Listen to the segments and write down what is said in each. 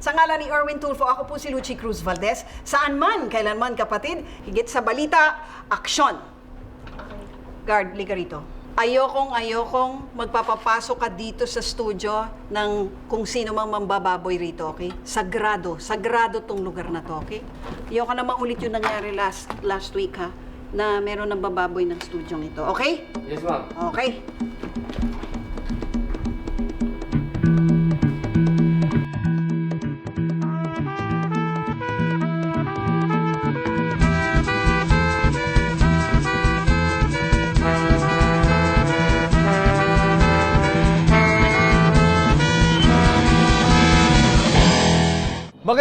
Sa ngalan ni Erwin Tulfo, ako po si Lucy Cruz Valdez. Saan man, kailanman kapatid, higit sa balita, aksyon. Guard, liga rito. Ayokong, ayokong magpapapasok ka dito sa studio ng kung sino mang mambababoy rito, okay? Sagrado, sagrado tong lugar na to, okay? Ayoko namang ulit yung nangyari last, last week, ha? Na meron ng bababoy ng studio ito, okay? Yes, ma'am. Okay.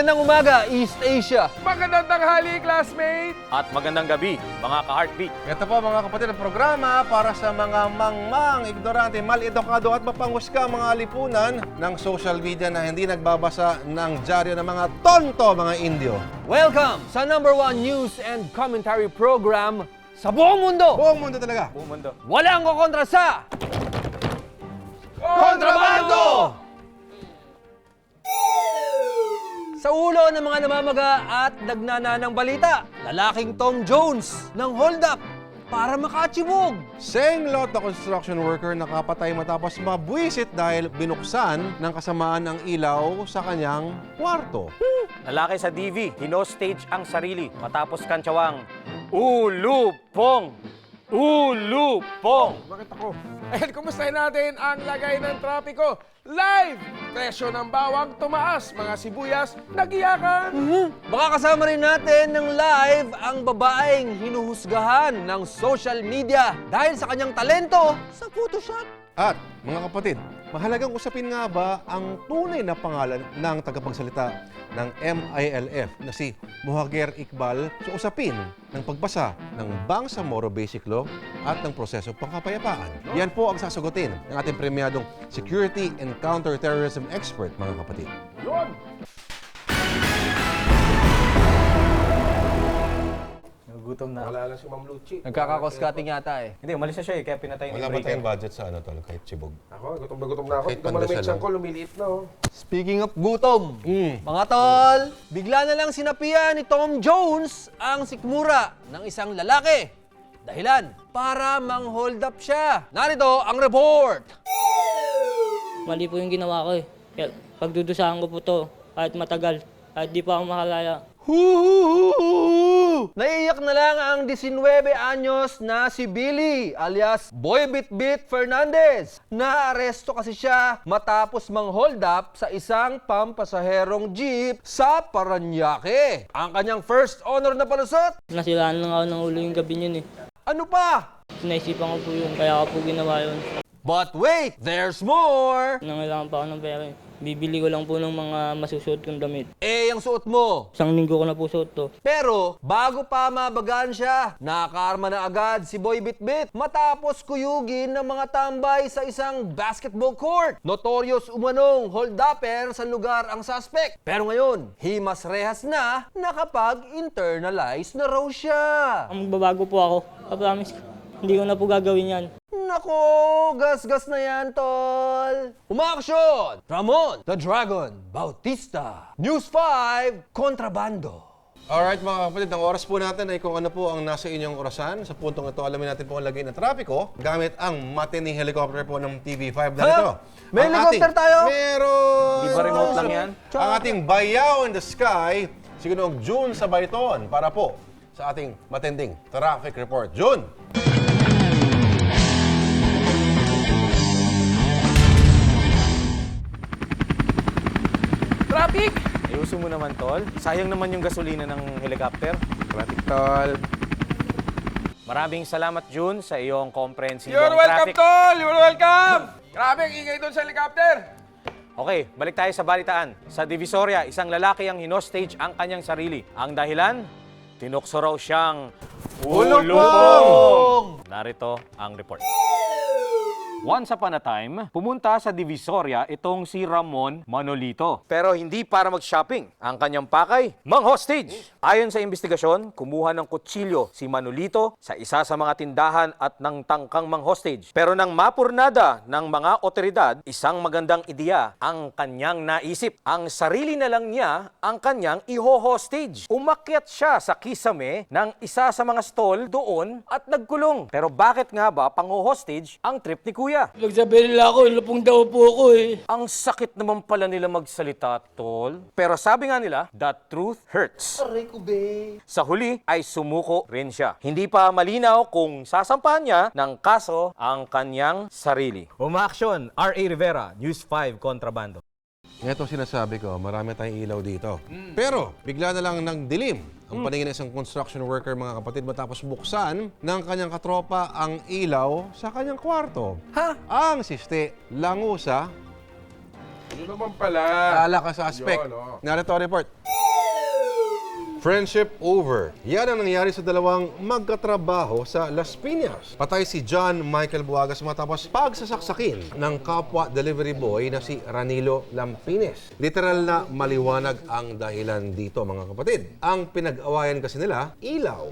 Magandang umaga, East Asia. Magandang tanghali, classmate! At magandang gabi, mga ka-heartbeat. Ito po mga kapatid ang programa para sa mga mangmang, ignorante, mal-edukado at mapanghusga mga lipunan ng social media na hindi nagbabasa ng dyaryo ng mga tonto mga Indio. Welcome sa number one news and commentary program sa buong mundo. Buong mundo talaga. Buong mundo. Walang kukontra sa Kontrabando! Sa ulo ng mga namamaga at nagnana ng balita, lalaking Tom Jones ng hold up para makaachibog. Seng Lotto construction worker nakapatay matapos mabwisit dahil binuksan ng kasamaan ang ilaw sa kanyang kwarto. Lalaki sa DV, hinostage ang sarili matapos kantsawang Ulupong! Ulupong! Bakit ako? Ayan, kumustahin natin ang lagay ng trapiko. Live! Presyo ng bawang tumaas. Mga sibuyas, nagiyakan. Baka kasama rin natin ng live ang babaeng hinuhusgahan ng social media dahil sa kanyang talento sa Photoshop. At mga kapatid, mahalagang usapin nga ba ang tunay na pangalan ng tagapagsalita ng MILF na si Muhager Iqbal sa usapin ng pagbasa ng Bangsamoro Basic Law at ng proseso pangkapayapaan? Yan po ang sasagutin ng ating premyadong Security and Counterterrorism Expert, mga kapatid. Yun! Nagugutom na. Wala lang si Ma'am Luchi. Nagkakakos-cutting yata eh. Hindi, umalis na siya eh, kaya pinatay ni Wala ba tayong budget sa ano tol, kahit sibog? Ako, gutom na gutom na ako. Kahit malamig pandesal siyang lang. ko, lumiliit na oh. Speaking of gutom, Mm. mga tol, bigla na lang sinapian ni Tom Jones ang sikmura ng isang lalaki. Dahilan, para mang-hold up siya. Narito ang report. Mali po yung ginawa ko eh. Kaya pagdudusahan ko po to kahit matagal, kahit di pa ako makalaya. Huhuhuhu! Naiiyak na lang ang 19 anyos na si Billy alias Boy Bitbit Fernandez. Naaresto kasi siya matapos mang-hold up sa isang pampasaherong jeep sa Paranaque. Ang kanyang first honor na palusot, Nasilaan lang ako ng ulo yung gabi yun eh. ano pa? Naisipan ko po yun, kaya ako po ginawa yun. But wait, there's more! Nangailangan pa ako ng pera eh. Bibili ko lang po ng mga masusuot kong damit. Eh, ang suot mo, Isang linggo ko na po suot to. Pero bago pa mabagaan siya, nakaarma na agad si Boy Bitbit matapos kuyugin ng mga tambay sa isang basketball court. Notorious umanong hold-upper sa lugar ang suspect. Pero ngayon, himas rehas na nakapag-internalize na raw siya. Magbabago po ako. I-promise ko. Hindi ko na po gagawin yan. Nako, gas-gas na yan, tol. Umaksyon! Ramon, the Dragon, Bautista. News 5, Kontrabando. Alright mga kapatid, ang oras po natin ay kung ano po ang nasa inyong orasan. Sa puntong ito, alamin natin po ang lagay ng trapiko gamit ang matining helicopter po ng TV5 na Ha? ito. May Ang helicopter ating- tayo? Meron! Di ba remote lang yan? Ang ating bayaw in the sky, si Ginoong June sa Bayton para po sa ating matinding traffic report. June! Traffic! Ayusin mo naman, tol. Sayang naman yung gasolina ng helicopter. Traffic, tol. Maraming salamat, June, sa iyong comprehensive You're welcome, traffic. tol! You're welcome! Grabe, ang ingay doon sa helicopter! Okay, balik tayo sa balitaan. Sa Divisoria, isang lalaki ang hinostage ang kanyang sarili. Ang dahilan, tinukso raw siyang ulupong. Narito ang report. Once upon a time, pumunta sa Divisoria itong si Ramon Manolito. Pero hindi para mag-shopping. Ang kanyang pakay, mang-hostage. Ayon sa investigasyon, kumuha ng kutsilyo si Manolito sa isa sa mga tindahan at ng tangkang mang-hostage. Pero nang mapurnada ng mga otoridad, isang magandang ideya ang kanyang naisip. Ang sarili na lang niya ang kanyang iho-hostage. Umakyat siya sa kisame ng isa sa mga stall doon at nagkulong. Pero bakit nga ba pang-hostage ang trip ni Kuya? Nagsabi nila ako, lupong daw po ako eh. Ang sakit naman pala nila magsalita, tol. Pero sabi nga nila, the truth hurts. Sa huli ay sumuko rin siya. Hindi pa malinaw kung sasampahan niya ng kaso ang kanyang sarili. Umaaksyon, R.A. Rivera, News 5, Kontrabando. Ito sinasabi ko, marami tayong ilaw dito. Pero, bigla na lang nagdilim ang paningin ng isang construction worker, mga kapatid, matapos buksan ng kanyang katropa ang ilaw sa kanyang kwarto. Ha? Ang siste, langusa, Ano naman pala? ala ka sa aspect. Yun, oh. Narito report. Friendship over. Yan ang nangyari sa dalawang magkatrabaho sa Las Piñas. Patay si John Michael Buagas matapos pagsasaksakin ng kapwa delivery boy na si Ranilo Lampines. Literal na maliwanag ang dahilan dito mga kapatid. Ang pinag-awayan kasi nila, ilaw.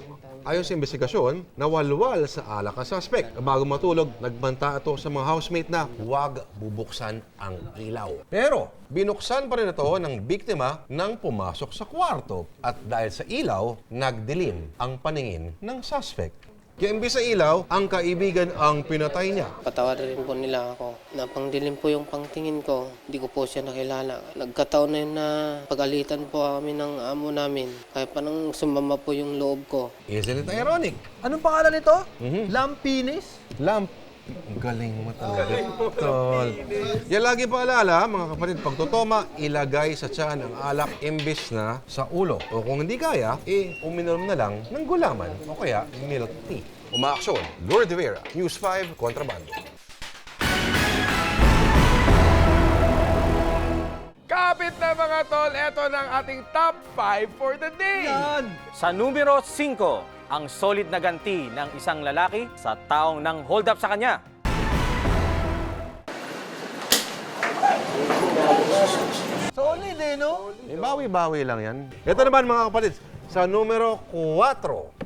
Ayon sa investigasyon, nawalwal sa alak ang suspect. Bago matulog, nagbanta ito sa mga housemate na huwag bubuksan ang ilaw. Pero, binuksan pa rin ito ng biktima nang pumasok sa kwarto. At dahil sa ilaw, nagdilim ang paningin ng suspect. Kaya imbis sa ilaw, ang kaibigan ang pinatay niya. Patawarin rin po nila ako. Napangdilim po yung pangtingin ko. Hindi ko po siya nakilala. Nagkataon na yun na pagalitan po kami ng amo namin. Kaya pa nang sumama po yung loob ko. Isn't it ironic? Anong pangalan nito? Lampinis? Lamp. Ang galing mo talaga. Tol. Yan lagi paalala, mga kapatid, pag totoma, ilagay sa tiyan ang alak imbis na sa ulo. O kung hindi kaya, eh, uminom na lang ng gulaman o kaya milk tea. Umaaksyon, Lord de Vera, News 5, Kontrabando. Kapit na mga tol, eto ng ating top 5 for the day. Sa numero 5, ang solid na ganti ng isang lalaki sa taong nang hold up sa kanya. Solid eh, no? Eh, bawi-bawi lang yan. Ito naman mga kapatid, sa numero 4.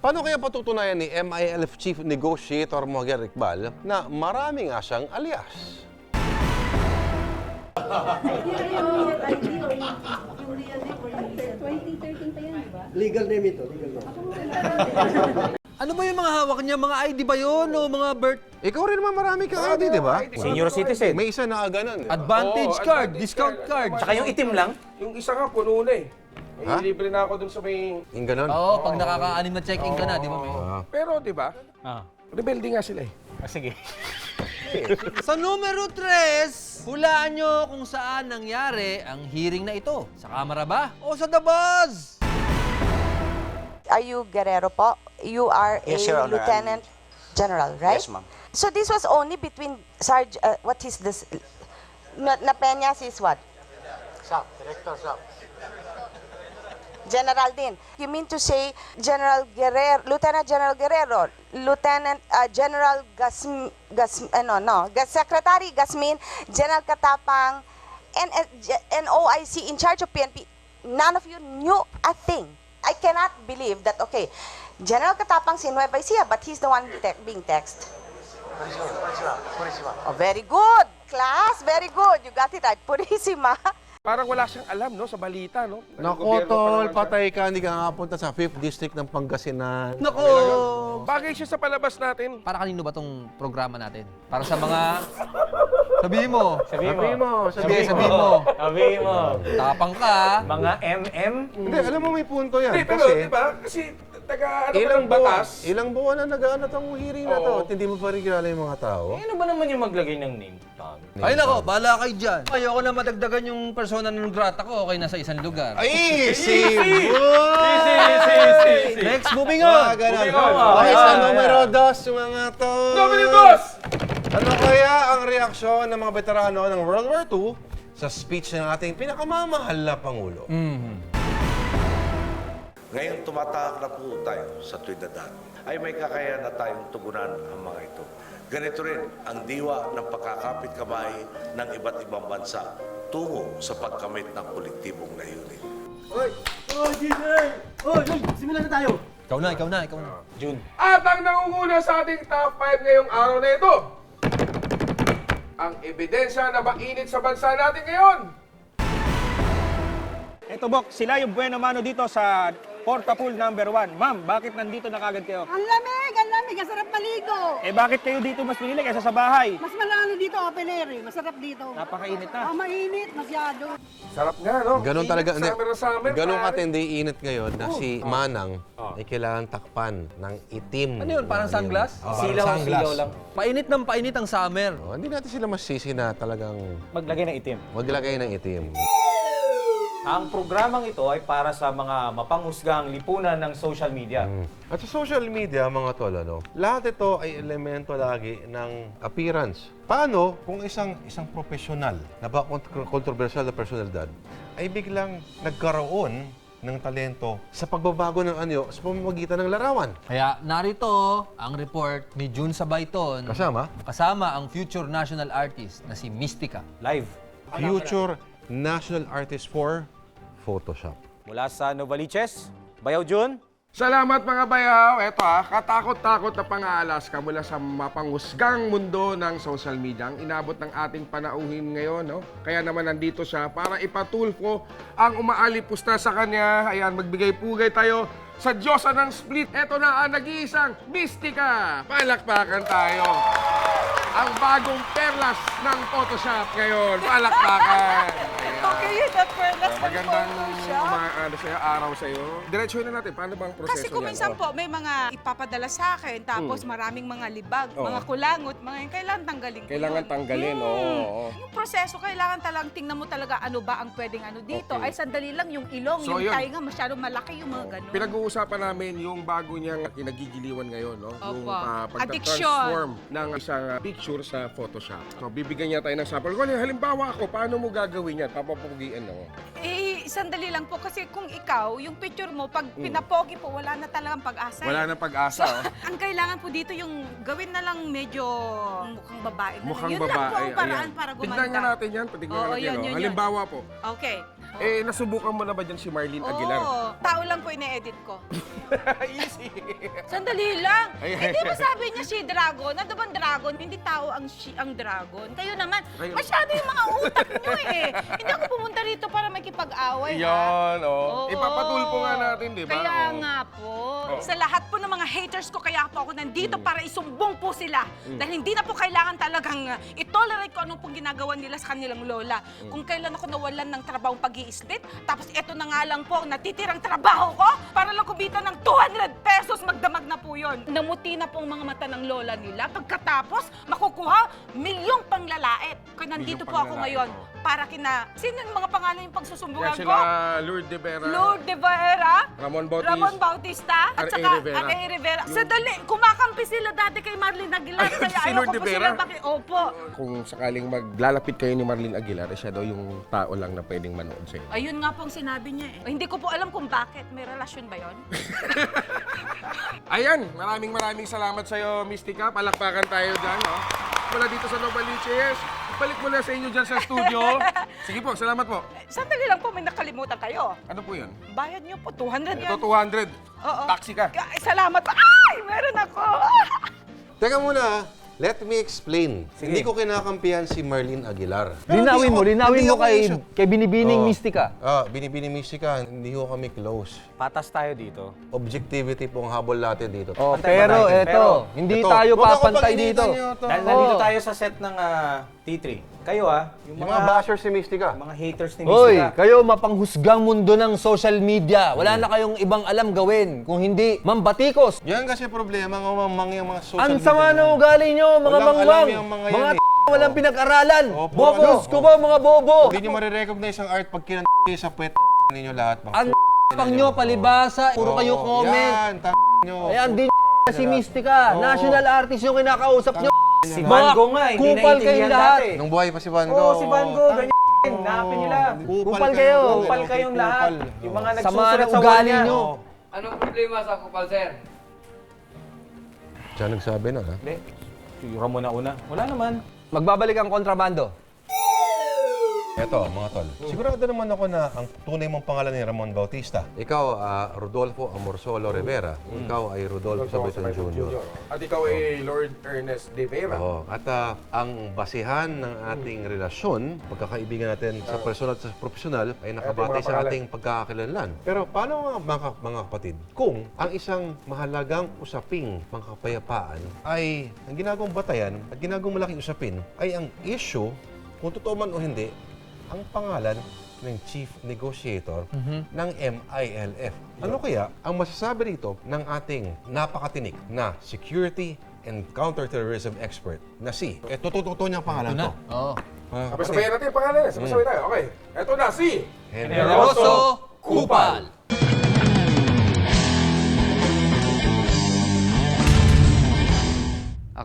Paano kaya patutunayan ni MILF Chief Negotiator Mohager Iqbal na marami nga siyang alias? Ano ba yung mga hawak niya? Mga ID ba yun? O mga birth Ikaw rin naman marami kang ID, di ba? Senior citizen. May isa na ganon. advantage Oo, card, advantage discount card? Tsaka yung itim lang. Yung isa nga, puno na eh. May Ha? libre na ako dun sa may... Yung ganon. Oo, pag nakaka-anim na check-in ka na, di ba? may- Ah. Pero di ba, Ah, rebelde nga sila eh. sige. Sa numero 3, hulaan nyo kung saan nangyari ang hearing na ito. Sa kamera ba? O sa The Buzz? Are you Guerrero po? You are Yes, a Your Honor. lieutenant general, right? Yes, ma'am. So this was only between Sarge, uh, what is this? Na, na Peñas is what? SAP, Director SAP. General din. You mean to say General Guerrero, Lieutenant General Guerrero, Lieutenant uh, General Gas, Gas, ano, no, Gas Secretary Gasmin, General Katapang, and, and, and OIC in charge of PNP. None of you knew a thing. I cannot believe that, okay, General Katapang's in Nueva Ecija, but he's the one te- being texted. Oh, very good, class, very good. You got it right. Purisima. Parang wala siyang alam, no, sa balita, no? Nako, tol, patay ka. Hindi ka nakapunta sa 5th District ng Pangasinan. Nako! Bagay siya sa palabas natin. Para kanino ba tong programa natin? Para sa mga... Sabihin mo. Sabihin mo. mo, Sabihin, sabihin mo. Sabihin mo. Tapang ka. Mga MM. Hindi, alam mo may punto yan. Hindi, pero kasi di ba? Kasi taga ano ka ilang ng buwan, batas. ilang buwan na nag-ano tong hearing na to at hindi mo pa rin kilala yung mga tao. Eh, ano ba naman yung maglagay ng name tag? Ay nako, bahala kayo dyan. Ayoko na madagdagan yung persona ng grata ko. Okay, nasa isang lugar. Ay, si Next, moving Ah, on. Moving on. Okay, sa numero dos, mga to. Numero dos! Ano kaya ang reaksyon ng mga veterano ng World War II sa speech ng ating pinakamamahal na Pangulo? Ngayon tumatahak na po tayo sa tuwid na daan. Ay may kakayahan na tayong tugunan ang mga ito. Ganito rin ang diwa ng pagkakapit kamay ng iba't ibang bansa tungo sa pagkamit ng kolektibong layunin. Ikaw na, ikaw na, ikaw na. At ang nangunguna sa ating top 5 ngayong araw na ito, ang ebidensya na mainit sa bansa natin ngayon. Ito, Bok, sila yung buena mano dito sa Porta Pool number 1. Ma'am, bakit nandito na kagad kayo? Ang lamig, ang lamig, ang sarap maligo. Eh, bakit kayo dito mas pinili kaysa sa bahay? Mas malalo dito, open air eh. Masarap dito. Napakainit na. Ah, mainit, masyado. Sarap nga, no? Ganon Init, talaga. Summer na summer. ganon pare. katindi init ngayon na si Manang ay kailangan takpan ng itim. Ano yun, parang sunglass? Oh, Silaw, parang sunglass. silaw lang. Painit ng painit ang summer. Oh, hindi natin sila masisi na talagang Maglagay ng itim. maglagay ng itim. Ang programang ito ay para sa mga mapanghusgang lipunan ng social media. At sa social media, mga tol, ano, lahat ito ay elemento lagi ng appearance. Paano kung isang isang profesional na ba kontrobersyal na personalidad ay biglang nagkaroon ng talento sa pagbabago ng anyo sa pamamagitan ng larawan? Kaya narito ang report ni June Sabayton Kasama, kasama ang future national artist na si Mystica. Live. future national artist for Photoshop. Mula sa Novaliches, Bayaw Jun, Salamat mga bayaw. Eto ah, katakot-takot na pang-aalas ka mula sa mapanghusgang mundo ng social media. Ang inabot ng ating panauhin ngayon, no? Kaya naman nandito siya para ipatulfo ang umaalipusta sa kanya. Ayan, magbigay-pugay tayo sa Diyosa ng Split. Eto na ang nag-iisang Mystica. Palakpakan tayo. Ang bagong perlas ng Photoshop ngayon. Palakpakan. Okay, yun, that perlas ng Magandang Photoshop. uma- ano sa'yo, araw sa'yo. Diretsuhin na natin. Paano bang proseso Kasi kung niyan? minsan po, may mga ipapadala sa akin, tapos maraming mga libag, Oo. mga kulangot, mga yun, kailangan tanggalin ko Kailangan yun. tanggalin, Hmm. oo, oo. Yung proseso, kailangan talagang tingnan mo talaga ano ba ang pwedeng ano dito. Okay. Ay, sandali lang yung ilong, So, yung yun. tainga, masyadong malaki yung mga ganun. Pinag-uusapan namin yung bago niyang kinagigiliwan ngayon, no? Yung Opo. uh, Addiction. pagka-transform ng isang uh, picture sa Photoshop. So, bibigyan niya tayo ng sample. Kung halimbawa ako, paano mo gagawin yan? Papapugian ako. Eh, sandali lang po kasi kung ikaw, yung picture mo, pag pinapogi po, wala na talagang pag-asa. Wala eh. na pag-asa, oh. Ang kailangan po dito yung gawin na lang medyo mukhang babae. na lang. Mukhang yun babae. lang po ang paraan ayan. para gumanda. Tignan nga natin yan. Tignan Oo, natin, yun, oh. yun, yun. Halimbawa po, Okay. Eh, nasubukan mo na ba dyan si Marlene Aguilar? Oo, tao lang po ine-edit ko. Easy. Sandali lang. Ay, ay, Hindi ba ay. sabi niya si Dragon? Ano bang Dragon? Hindi tao ang si ang Dragon. Kayo naman, Ayun. masyado yung mga utak niyo eh. Hindi ako pumunta rito para makipag-away. ha? Yan, oh. Oo. Ipapatulpo nga natin, di ba? Kaya Oh. nga po. Oo. Sa lahat ng mga haters ko, kaya po ako nandito Mm. para isumbong po sila. Dahil hindi na po kailangan talagang uh, itolerate ko anong pong ginagawa nila sa kanilang lola. Mm. Kung kailan ako nawalan ng trabaho pag split tapos ito na nga lang po ang natitirang trabaho ko para lang kumita ng 200 pesos, magdamag na po yun. Namuti na po ang mga mata ng lola nila. Pagkatapos, makukuha milyong panglalait. Kaya nandito Milyong po ako panglalait, ngayon oh. Para kina... Sino yung mga pangalan yung pagsusumbungan Yan ko? sila Lourdes de Vera, Lord de Vera, Ramon Bautista, Ramon Bautista, at R.A. saka Rivera. R.A. Rivera. Sadali, kumakampi sila dati kay Marlene Aguilar. Ay, Kaya si ayaw Lord ko de po Vera? sila baki... Opo. Kung sakaling maglalapit kayo ni Marlene Aguilar, eh, siya daw yung tao lang na pwedeng manood sa'yo. Ayun nga po ang sinabi niya eh. Hindi ko po alam kung bakit. May relasyon ba yon? Ayan, maraming maraming salamat sa'yo, Mystica. Palakpakan tayo dyan, no? Mula dito sa Novaliches. Balik muna sa inyo dyan sa studio. Sige po, salamat po. Sandali lang po, may nakalimutan kayo. Ano po yun? Bayad niyo po, 200 yan. Ito, 200. Oo. Taxi ka. Ka- Salamat po. Ay, meron ako. Teka muna, let me explain. Hindi ko kinakampihan si Marlene Aguilar. Linawin mo, linawin mo kay, kay Binibining Oo. Mystica. Ah, binibini Mystica, hindi ko kami close. patas tayo dito. Objectivity po ang habol natin dito. Oh, Pantay ba pero natin? eto, Pero, hindi Ito, tayo huwag ako papantay dito. niyo to. Dahil nandito Oo. tayo sa set ng ah, T3. Kayo ah, yung, Yung mga bashers si Mystica. mga haters ni Hoy, Mystica. kayo mapanghusgang mundo ng social media. Wala na kayong ibang alam gawin. Kung hindi, mambatikos. Yan kasi problema ng mga mang yung mga social Ang sama ng ugali nyo, mga Walang mangwang. alam yung mga Mga yan eh. t- walang pinag-aralan. Opo, Bobos ano? ko ba, mga bobo? Hindi nyo marirecognize ang art pag kinan sa puwet ninyo lahat. Mga Ang pang nyo, palibasa, puro kayo Oo, comment. Yan, tang nyo. Ayan, di si Mystica. Oo. National artist yung kinakausap nyo. Si Van Gogh nga, hindi kupal kayo naiintindihan lahat. dati. Nung buhay pa si Van Oo, Gogh. si Van Gogh, ganyan. Hanapin nila. Kupal kayo. Kupal kayong lahat. Yung mga Sama nagsusulat ng sa wall ugali niya. nyo. Anong problema sa kupal, sir? Siya nagsabi na, ha? Hindi. Si Ramon na una. Wala naman. Magbabalik ang kontrabando. Eto, mga tol. Sigurado naman ako na ang tunay mong pangalan ni Ramon Bautista. Ikaw, ah, Rodolfo Amorsolo Rivera. Ikaw ay Rodolfo Sabayton Jr. At ikaw ay Lord Ernest De Vera. Oo. At ah, ang basihan ng ating relasyon, pagkakaibigan natin sa personal at sa profesional, ay nakabatay mga sa pangalan. ating pagkakakilanlan. Pero paano nga mga, mga kapatid, kung ang isang mahalagang usaping pangkapayapaan ay ang ginagawang batayan at ginagawang malaking usapin ay ang issue, kung totoo man o hindi, ang pangalan ng Chief Negotiator ng MILF. Ano kaya ang masasabi rito ng ating napakatinik na security and counterterrorism expert na si, eh, totoo niyang pangalan to. Oo. Mga kapatid, Sabay-sabayan natin yung pangalan. eh. Sabay-sabay tayo. Okay. Ito na si Generoso Kupal.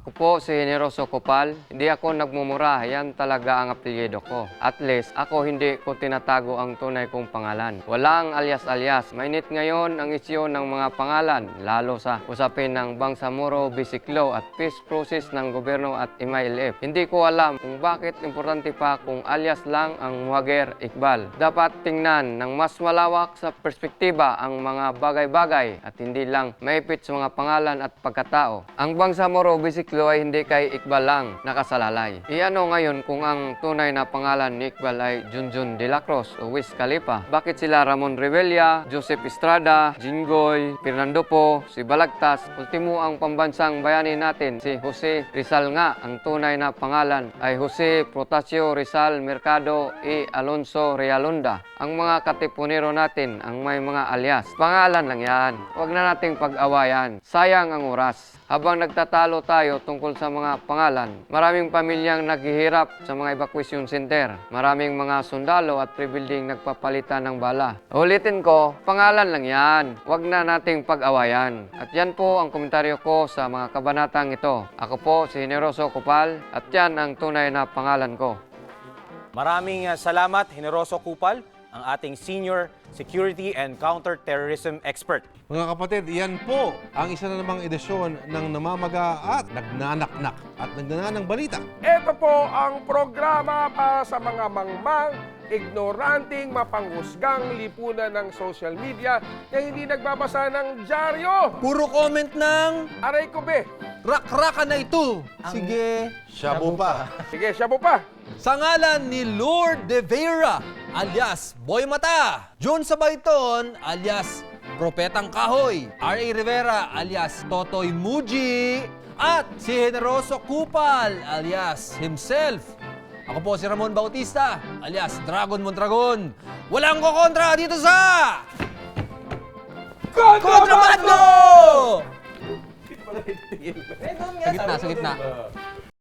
Ako po si Generoso Copal. Hindi ako nagmumura. Yan talaga ang apelyido ko. At least, ako hindi ko tinatago ang tunay kong pangalan. Walang alias-alias. Mainit ngayon ang isyo ng mga pangalan, lalo sa usapin ng Bangsamoro, Bisiklo at peace process ng gobyerno at MILF. Hindi ko alam kung bakit importante pa kung alias lang ang Muhager Iqbal. Dapat tingnan ng mas malawak sa perspektiba ang mga bagay-bagay at hindi lang maipit sa mga pangalan at pagkatao. Ang Bangsamoro Bisiklo ay hindi kay Iqbal lang nakasalalay. Iano ngayon kung ang tunay na pangalan ni Iqbal ay Junjun de la Cruz o Wiz Khalifa? Bakit sila Ramon Revilla, Joseph Estrada, Jinggoy, Fernando Po, si Balagtas, ultimo ang pambansang bayani natin, si Jose Rizal nga. Ang tunay na pangalan ay Jose Protasio Rizal Mercado e Alonso Realonda. Ang mga katipunero natin ang may mga alias. Pangalan lang yan. Huwag na nating pag-awayan. Sayang ang oras. Habang nagtatalo tayo tungkol sa mga pangalan, maraming pamilyang naghihirap sa mga evacuation center. Maraming mga sundalo at pre-building nagpapalitan ng bala. Ulitin ko, pangalan lang yan. Huwag na nating pag-awayan. At yan po ang komentaryo ko sa mga kabanatang ito. Ako po si Generoso Kupal at yan ang tunay na pangalan ko. Maraming uh, salamat, Generoso Kupal, ang ating Senior Security and Counter-Terrorism Expert. Mga kapatid, yan po ang isa na namang edisyon ng namamaga at nagnanaknak at nagnananang balita. Ito po ang programa para sa mga mangmang, ignoranting, mapanghusgang lipunan ng social media na hindi nagbabasa ng dyaryo. Puro comment ng Aray ko be. Rak-raka na ito. Sige. Shabu pa. Sige, po pa. Sa ngalan ni Lord De Vera, alias Boy Mata, John Sabayton, alias Propetang Kahoy, R.A. Rivera, alias Totoy Muji, at si Generoso Kupal, alias himself. Ako po si Ramon Bautista, alias Dragon Mondragon. Walang kokontra dito sa... Kontrabando! 1등이래. 저 왼손이야, 자 왼손. 어.